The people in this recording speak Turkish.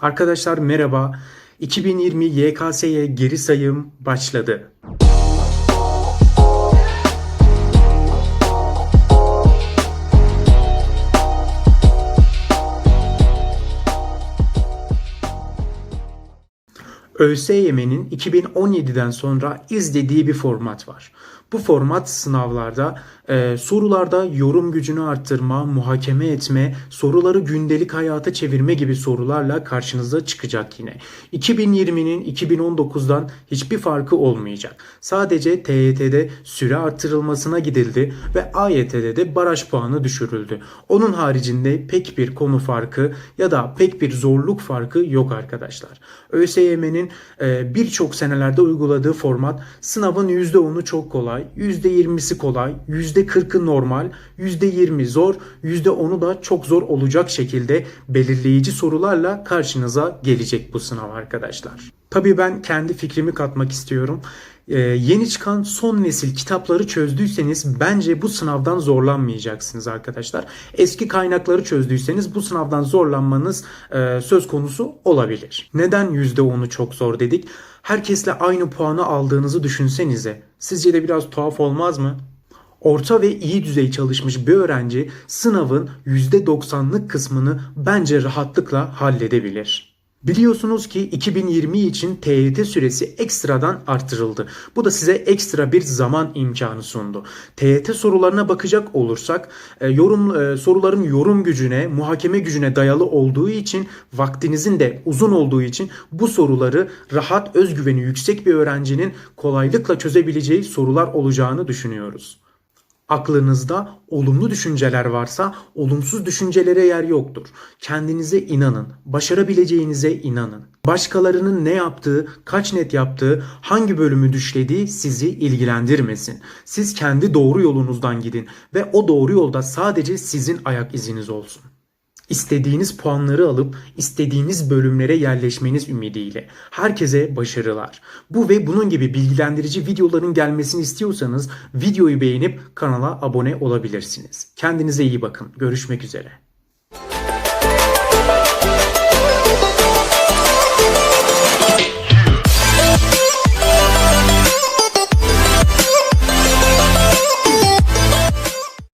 Arkadaşlar merhaba. 2020 YKS'ye geri sayım başladı. ÖSYM'nin 2017'den sonra izlediği bir format var. Bu format sınavlarda e, sorularda yorum gücünü arttırma, muhakeme etme, soruları gündelik hayata çevirme gibi sorularla karşınıza çıkacak yine. 2020'nin 2019'dan hiçbir farkı olmayacak. Sadece TYT'de süre artırılmasına gidildi ve AYT'de de baraj puanı düşürüldü. Onun haricinde pek bir konu farkı ya da pek bir zorluk farkı yok arkadaşlar. ÖSYM'nin e, birçok senelerde uyguladığı format sınavın %10'u çok kolay, %20'si kolay, %40'ı normal, %20 zor, %10'u da çok zor olacak şekilde belirleyici sorularla karşınıza gelecek bu sınav arkadaşlar. Tabii ben kendi fikrimi katmak istiyorum. Ee, yeni çıkan son nesil kitapları çözdüyseniz bence bu sınavdan zorlanmayacaksınız arkadaşlar. Eski kaynakları çözdüyseniz bu sınavdan zorlanmanız e, söz konusu olabilir. Neden %10'u çok zor dedik? Herkesle aynı puanı aldığınızı düşünsenize. Sizce de biraz tuhaf olmaz mı? Orta ve iyi düzey çalışmış bir öğrenci sınavın %90'lık kısmını bence rahatlıkla halledebilir. Biliyorsunuz ki 2020 için TYT süresi ekstradan artırıldı. Bu da size ekstra bir zaman imkanı sundu. TYT sorularına bakacak olursak e, yorum e, soruların yorum gücüne, muhakeme gücüne dayalı olduğu için vaktinizin de uzun olduğu için bu soruları rahat, özgüveni yüksek bir öğrencinin kolaylıkla çözebileceği sorular olacağını düşünüyoruz. Aklınızda olumlu düşünceler varsa olumsuz düşüncelere yer yoktur. Kendinize inanın, başarabileceğinize inanın. Başkalarının ne yaptığı, kaç net yaptığı, hangi bölümü düşlediği sizi ilgilendirmesin. Siz kendi doğru yolunuzdan gidin ve o doğru yolda sadece sizin ayak iziniz olsun. İstediğiniz puanları alıp istediğiniz bölümlere yerleşmeniz ümidiyle. Herkese başarılar. Bu ve bunun gibi bilgilendirici videoların gelmesini istiyorsanız videoyu beğenip kanala abone olabilirsiniz. Kendinize iyi bakın. Görüşmek üzere.